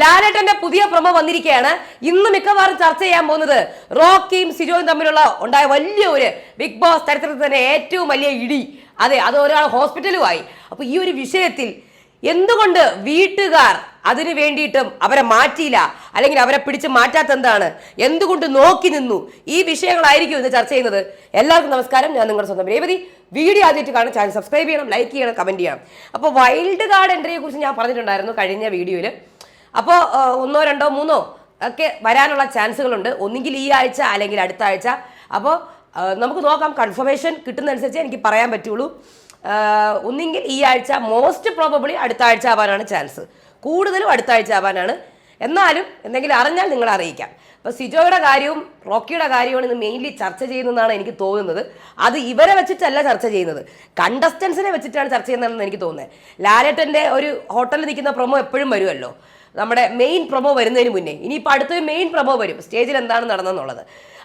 ലാലേട്ടന്റെ പുതിയ പ്രമ വന്നിരിക്കുകയാണ്. ഇന്ന് മിക്കവാറും ചർച്ച ചെയ്യാൻ പോകുന്നത് റോക്കിയും സിജോയും തമ്മിലുള്ള ഉണ്ടായ വലിയ ഒരു ബിഗ് ബോസ് ചരിത്രത്തിൽ തന്നെ ഏറ്റവും വലിയ ഇടി. അതെ അത് ഒരാൾ ഹോസ്പിറ്റലുമായി. അപ്പൊ ഈ ഒരു വിഷയത്തിൽ എന്തുകൊണ്ട് വീട്ടുകാർ അതിനു വേണ്ടിയിട്ടും അവരെ മാറ്റിയില്ല? അല്ലെങ്കിൽ അവരെ പിടിച്ച് മാറ്റാത്ത എന്താണ്? എന്തുകൊണ്ട് നോക്കി നിന്നു? ഈ വിഷയങ്ങളായിരിക്കും ഇന്ന് ചർച്ച ചെയ്യുന്നത്. എല്ലാവർക്കും നമസ്കാരം. ഞാൻ നിങ്ങളുടെ സ്വന്തം രേവതി. വീഡിയോ ആദ്യമായിട്ട് കാണാൻ ചാനൽ സബ്സ്ക്രൈബ് ചെയ്യണം ലൈക്ക് ചെയ്യണം കമന്റ് ചെയ്യണം. അപ്പോൾ വൈൽഡ് കാർഡ് എൻട്രിയെ കുറിച്ച് ഞാൻ പറഞ്ഞിട്ടുണ്ടായിരുന്നു കഴിഞ്ഞ വീഡിയോയിൽ അപ്പോൾ ഒന്നോ രണ്ടോ മൂന്നോ ഒക്കെ വരാനുള്ള ചാൻസുകളുണ്ട്. ഒന്നുകിൽ ഈ ആഴ്ച അല്ലെങ്കിൽ അടുത്ത ആഴ്ച. അപ്പോൾ നമുക്ക് നോക്കാം. കൺഫർമേഷൻ കിട്ടുന്നതനുസരിച്ച് എനിക്ക് പറയാൻ പറ്റുള്ളൂ. ഒന്നുകിൽ ഈ ആഴ്ച മോസ്റ്റ് പ്രോബബിളി അടുത്ത ആഴ്ച ആവാനാണ് ചാൻസ്. കൂടുതലും അടുത്ത ആഴ്ച ആവാനാണ്. എന്നാലും എന്തെങ്കിലും അറിഞ്ഞാൽ നിങ്ങൾ അറിയിക്കാം. അപ്പോൾ സിജോയുടെ കാര്യവും റോക്കിയുടെ കാര്യവും ഇന്ന് മെയിൻലി ചർച്ച ചെയ്യുന്നതെന്നാണ് എനിക്ക് തോന്നുന്നത്. അത് ഇവരെ വെച്ചിട്ടല്ല ചർച്ച ചെയ്യുന്നത്. കണ്ടസ്റ്റൻസിനെ വെച്ചിട്ടാണ് ചർച്ച ചെയ്യുന്നതെന്ന് എനിക്ക് തോന്നുന്നത്. ലാലേട്ടന്റെ ഒരു ഹോട്ടലിൽ നിൽക്കുന്ന പ്രൊമോ എപ്പോഴും വരുമല്ലോ. നമ്മുടെ മെയിൻ പ്രൊമോ വരുന്നതിന് മുന്നേ. ഇനിയിപ്പോൾ അടുത്തൊരു മെയിൻ പ്രൊമോ വരും. സ്റ്റേജിൽ എന്താണ് നടന്നെന്നുള്ളത്.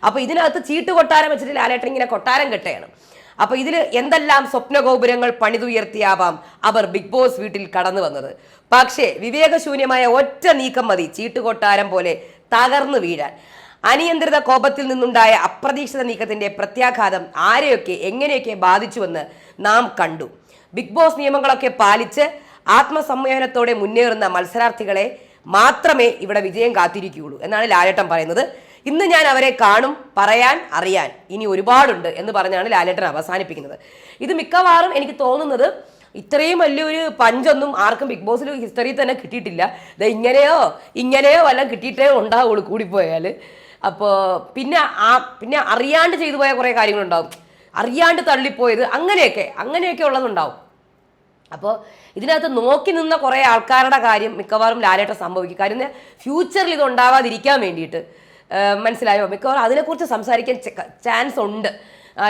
അപ്പോൾ ഇതിനകത്ത് ചീട്ട് കൊട്ടാരം വെച്ചിട്ട് ലാലേട്ടൻ ഇങ്ങനെ കൊട്ടാരം കെട്ടുകയാണ്. അപ്പോൾ ഇതിൽ എന്തെല്ലാം സ്വപ്നഗോപുരങ്ങൾ പണിതുയർത്തിയാവാം അവർ ബിഗ് ബോസ് വീട്ടിൽ കടന്നു വന്നത്. പക്ഷേ വിവേകശൂന്യമായ ഒറ്റ നീക്കം മതി ചീട്ടുകൊട്ടാരം പോലെ തകർന്നു വീഴാൻ. അനിയന്ത്രിത കോപത്തിൽ നിന്നുണ്ടായ അപ്രതീക്ഷിത നീക്കത്തിന്റെ പ്രത്യാഘാതം ആരെയൊക്കെ എങ്ങനെയൊക്കെ ബാധിച്ചുവെന്ന് നാം കണ്ടു. ബിഗ് ബോസ് നിയമങ്ങളൊക്കെ പാലിച്ച് ആത്മസംയമനത്തോടെ മുന്നേറുന്ന മത്സരാർത്ഥികളെ മാത്രമേ ഇവിടെ വിജയം കാത്തിരിക്കുകയുള്ളൂ എന്നാണ് ലാലേട്ടൻ പറയുന്നത്. ഇന്ന് ഞാൻ അവരെ കാണും പറയാൻ അറിയാൻ ഇനി ഒരുപാടുണ്ട് എന്ന് പറഞ്ഞാണ് ലാലേട്ടൻ അവസാനിപ്പിക്കുന്നത്. ഇത് മിക്കവാറും എനിക്ക് തോന്നുന്നത് ഇത്രയും വലിയൊരു പഞ്ചൊന്നും ആർക്കും ബിഗ് ബോസിൽ ഹിസ്റ്ററിയിൽ തന്നെ കിട്ടിയിട്ടില്ല. ഇത് ഇങ്ങനെയോ ഇങ്ങനെയോ വല്ലതും കിട്ടിയിട്ടേ ഉണ്ടാവുള്ളൂ കൂടിപ്പോയാൽ. അപ്പോൾ പിന്നെ ആ പിന്നെ അറിയാണ്ട് ചെയ്തു പോയ കുറേ കാര്യങ്ങളുണ്ടാവും. അറിയാണ്ട് തള്ളിപ്പോയത് അങ്ങനെയൊക്കെ അങ്ങനെയൊക്കെ ഉള്ളതുണ്ടാവും. അപ്പോൾ ഇതിനകത്ത് നോക്കി നിന്ന കുറേ ആൾക്കാരുടെ കാര്യം മിക്കവാറും ലാലേട്ടം സംഭവിക്കും. കാര്യം ഫ്യൂച്ചറിൽ ഇത് ഉണ്ടാവാതിരിക്കാൻ വേണ്ടിയിട്ട് മനസ്സിലായോ? മിക്കവാറും അതിനെക്കുറിച്ച് സംസാരിക്കാൻ ചാൻസ് ഉണ്ട്.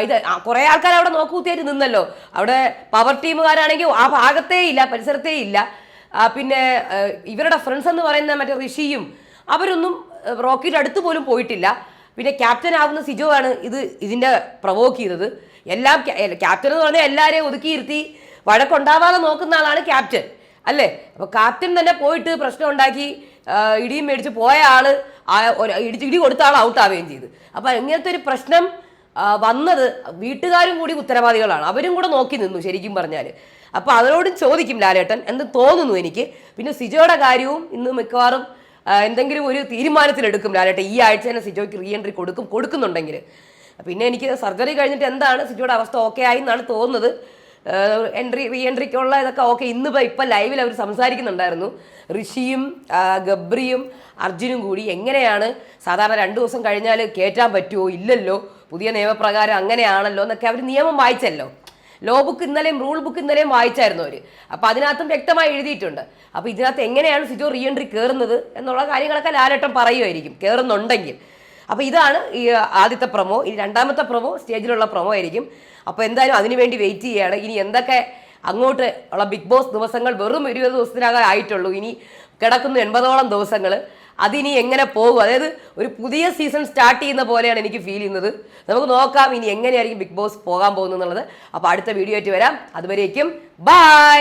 ഇത് കുറേ ആൾക്കാർ അവിടെ നോക്കൂത്തിയായിട്ട് നിന്നല്ലോ. അവിടെ പവർ ടീമുകാരാണെങ്കിൽ ആ ഭാഗത്തേ ഇല്ല പരിസരത്തേ ഇല്ല. പിന്നെ ഇവരുടെ ഫ്രണ്ട്സ് എന്ന് പറയുന്ന മറ്റേ ഋഷിയും അവരൊന്നും റോക്കിയുടെ അടുത്ത് പോലും പോയിട്ടില്ല. പിന്നെ ക്യാപ്റ്റൻ ആവുന്ന സിജോ ആണ് ഇത് ഇതിന്റെ പ്രവോക്ക് ചെയ്തത്. എല്ലാം ക്യാപ്റ്റൻ എന്ന് പറഞ്ഞാൽ എല്ലാവരെയും ഒതുക്കിയിരുത്തി വഴക്കുണ്ടാവാതെ നോക്കുന്ന ആളാണ് ക്യാപ്റ്റൻ. അല്ലേ? അപ്പോൾ ക്യാപ്റ്റൻ തന്നെ പോയിട്ട് പ്രശ്നം ഉണ്ടാക്കി ഇടിയും മേടിച്ച് പോയ ആൾ ഇടിച്ച് ഇടി കൊടുത്ത ആൾ ഔട്ട് ആവുകയും ചെയ്തു. അപ്പോൾ ഇങ്ങനത്തെ ഒരു പ്രശ്നം വന്നത് വീട്ടുകാരും കൂടി ഉത്തരവാദികളാണ്. അവരും കൂടെ നോക്കി നിന്നു ശരിക്കും പറഞ്ഞാൽ അപ്പോൾ അവരോടും ചോദിക്കും ലാലേട്ടൻ എന്ന് തോന്നുന്നു എനിക്ക്. പിന്നെ സിജോയുടെ കാര്യവും ഇന്ന് മിക്കവാറും എന്തെങ്കിലും ഒരു തീരുമാനത്തിലെടുക്കും ലാലേട്ടൻ. ഈ ആഴ്ച തന്നെ സിജോയ്ക്ക് റീ എൻട്രി കൊടുക്കും കൊടുക്കുന്നുണ്ടെങ്കിൽ പിന്നെ എനിക്ക് സർജറി കഴിഞ്ഞിട്ട് എന്താണ് സിജോയുടെ അവസ്ഥ ഓക്കെ ആയി എന്നാണ് തോന്നുന്നത്. എൻട്രി റീ എൻട്രിക്കുള്ള ഇതൊക്കെ ഓക്കെ. ഇന്നിപ്പോൾ ഇപ്പം ലൈവിൽ അവർ സംസാരിക്കുന്നുണ്ടായിരുന്നു. ഋഷിയും ഗബ്രിയും അർജുനും കൂടി എങ്ങനെയാണ് സാധാരണ രണ്ട് ദിവസം കഴിഞ്ഞാൽ കയറ്റാൻ പറ്റുമോ ഇല്ലല്ലോ. പുതിയ നിയമപ്രകാരം അങ്ങനെയാണല്ലോ എന്നൊക്കെ അവർ നിയമം വായിച്ചല്ലോ. ലോ ബുക്ക് ഇന്നലെയും റൂൾ ബുക്ക് ഇന്നലെയും വായിച്ചായിരുന്നു അവർ അപ്പോൾ അതിനകത്തും വ്യക്തമായി എഴുതിയിട്ടുണ്ട്. അപ്പോൾ ഇതിനകത്ത് എങ്ങനെയാണ് സിജോ റീ എൻട്രി കയറുന്നത് എന്നുള്ള കാര്യങ്ങളൊക്കെ ലാലട്ടം പറയുമായിരിക്കും. കയറുന്നുണ്ടെങ്കിൽ അപ്പോൾ ഇതാണ് ഈ ആദ്യത്തെ പ്രൊമോ ഇനി രണ്ടാമത്തെ പ്രൊമോ സ്റ്റേജിലുള്ള പ്രൊമോ ആയിരിക്കും. അപ്പോൾ എന്തായാലും അതിനുവേണ്ടി വെയിറ്റ് ചെയ്യുകയാണ് ഇനി എന്തൊക്കെ അങ്ങോട്ട് ഉള്ള ബിഗ് ബോസ് ദിവസങ്ങൾ വെറും ഇരുപത് ദിവസത്തിനകം ആയിട്ടുള്ളൂ. ഇനി കിടക്കുന്ന എൺപതോളം ദിവസങ്ങൾ. അതിനി എങ്ങനെ പോകും? അതായത് ഒരു പുതിയ സീസൺ സ്റ്റാർട്ട് ചെയ്യുന്ന പോലെയാണ് എനിക്ക് ഫീൽ ചെയ്യുന്നത്. നമുക്ക് നോക്കാം ഇനി എങ്ങനെയായിരിക്കും ബിഗ് ബോസ് പോകാൻ പോകുന്നത് എന്നുള്ളത്. അപ്പോൾ അടുത്ത വീഡിയോ ആയിട്ട് വരാം. അതുവരേക്കും ബൈ